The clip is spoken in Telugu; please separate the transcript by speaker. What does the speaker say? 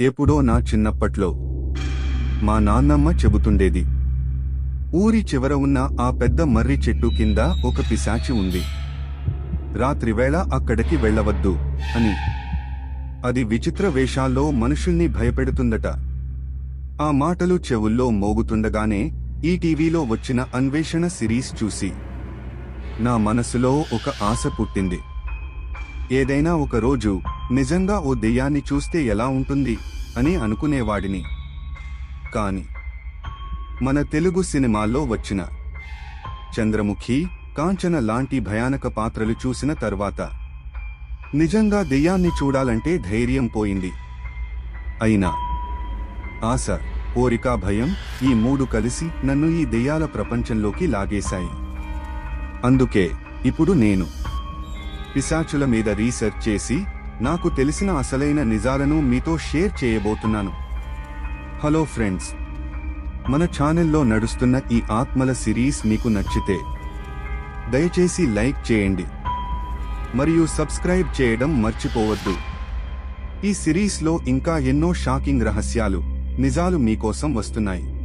Speaker 1: ఎప్పుడో నా చిన్నప్పట్లో మా నాన్నమ్మ చెబుతుండేది. ఊరి చివర ఉన్న ఆ పెద్ద మర్రి చెట్టు కింద ఒక పిశాచి ఉంది. రాత్రివేళ అక్కడికి వెళ్ళవద్దు అని. అది విచిత్ర వేషాల్లో మనుషుల్ని భయపెడుతుందట. ఆ మాటలు చెవుల్లో మోగుతుండగానే ఈ టీవీలో వచ్చిన అన్వేషణ సిరీస్ చూసి నా మనసులో ఒక ఆశ పుట్టింది. ఏదైనా ఒక రోజు నిజంగా ఓ దెయ్యాన్ని చూస్తే ఎలా ఉంటుంది అని అనుకునేవాడిని. కాని మన తెలుగు సినిమాల్లో వచ్చిన చంద్రముఖి కాంచన లాంటి భయానక పాత్రలు చూసిన తర్వాత నిజంగా దెయ్యాన్ని చూడాలంటే ధైర్యం పోయింది. అయినా ఆశ కోరిక భయం ఈ మూడు కలిసి నన్ను ఈ దెయ్యాల ప్రపంచంలోకి లాగేశాయి. అందుకే ఇప్పుడు నేను పిశాచుల మీద రీసెర్చ్ చేసి నాకు తెలిసిన అసలైన నిజాలను మీతో షేర్ చేయబోతున్నాను. Hello friends. మన ఛానల్లో నడుస్తున్న ఈ ఆత్మల సిరీస్ మీకు నచ్చితే దయచేసి లైక్ చేయండి. మరియు సబ్స్క్రైబ్ చేయడం మర్చిపోవద్దు. ఈ సిరీస్లో ఇంకా ఎన్నో షాకింగ్ రహస్యాలు నిజాలు మీకోసం వస్తున్నాయి.